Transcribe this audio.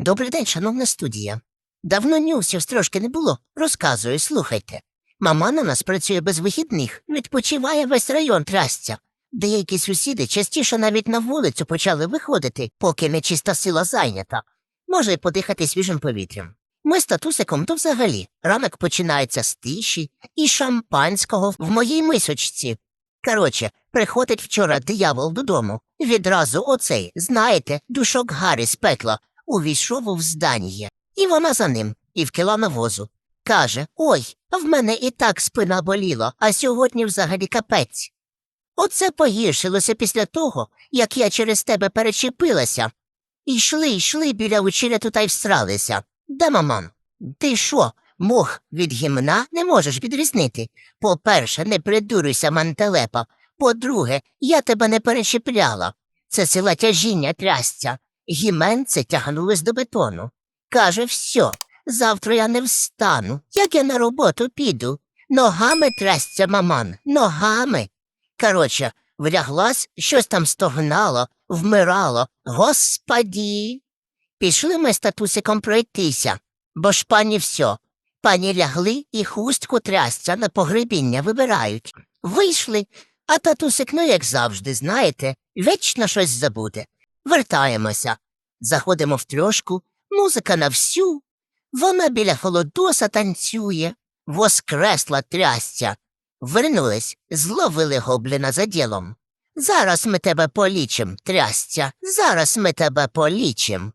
Добрий день, шановна студія. Давно нюсів трошки не було. Розказую, слухайте. Мама на нас працює без вихідних, відпочиває весь район трастя. Деякі сусіди частіше навіть на вулицю почали виходити, поки нечиста сила зайнята. Може й подихати свіжим повітрям. Ми з татусиком то взагалі. Ранок починається з тиші і шампанського в моїй мисочці. Коротше, приходить вчора диявол додому. Відразу оцей, знаєте, душок Гаррі з пекла увійшов у здання. І вона за ним, і вкила навозу. Каже Ой, в мене і так спина боліла, а сьогодні взагалі капець. Оце погіршилося після того, як я через тебе перечепилася. Йшли, йшли біля вечеря та й всралися. Де маман? Ти що, мох від гімна не можеш відрізнити? По-перше, не придурюйся, мантелепа. По-друге, я тебе не перечіпляла. Це сила тяжіння трясця. Гіменце тягнулось до бетону. Каже, все, завтра я не встану. Як я на роботу піду? Ногами трясця, маман, ногами. Коротше, вляглась, щось там стогнало, вмирало. Господі. Пішли ми з татусиком пройтися, бо ж пані все. Пані лягли і хустку трясця на погребіння вибирають. Вийшли, а татусик, ну як завжди, знаєте, вічно щось забуде. Вертаємося. Заходимо в трьошку, музика на всю. Вона біля холодоса танцює, воскресла трясця. Вернулись, зловили гобліна за ділом. Зараз ми тебе полічим, трясця, зараз ми тебе полічим.